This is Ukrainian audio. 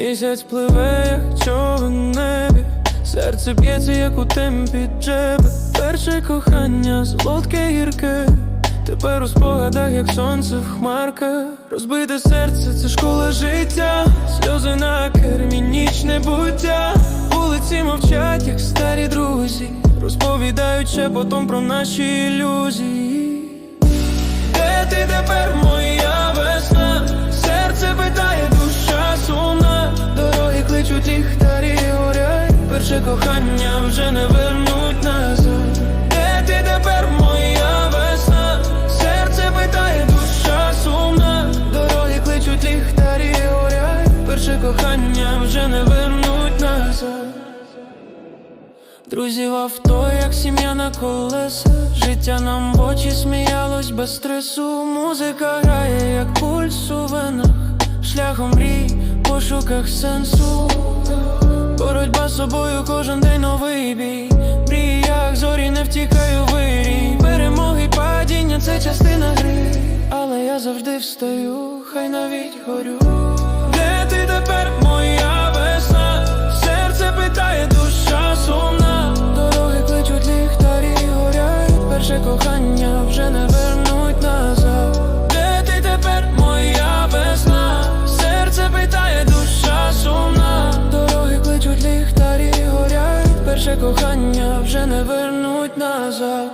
Місяць пливе, як човен небі, серце б'ється, як у темпі джеби. Перше кохання, солодке гірке, тепер у спогадах, як сонце в хмарках. Розбите серце, це школа життя, сльози на кермі, ніч небуття Вулиці мовчать, як старі друзі, розповідають шепотом про наші ілюзії. Горять. Кохання вже не вернуть назад. Де ти тепер моя весна? Серце питає, душа сумна. Дороги кличуть ліхтарі горять. Перше кохання вже не вернуть назад. Друзі в авто, як сім'я на колесах Життя нам в очі сміялось без стресу Музика грає, як пульс у венах Шляхом мрій, пошуках сенсу собою кожен день новий бій. Мрії, як зорі, не втікаю вирій. Перемоги падіння це частина гри. Але я завжди встаю, хай навіть горю. Де ти тепер моя весна? Серце питає, душа сумна. Дороги кличуть ліхтарі горять. Перше кохання вже не вернуть кличуть ліхтарі горять Перше кохання вже не вернуть назад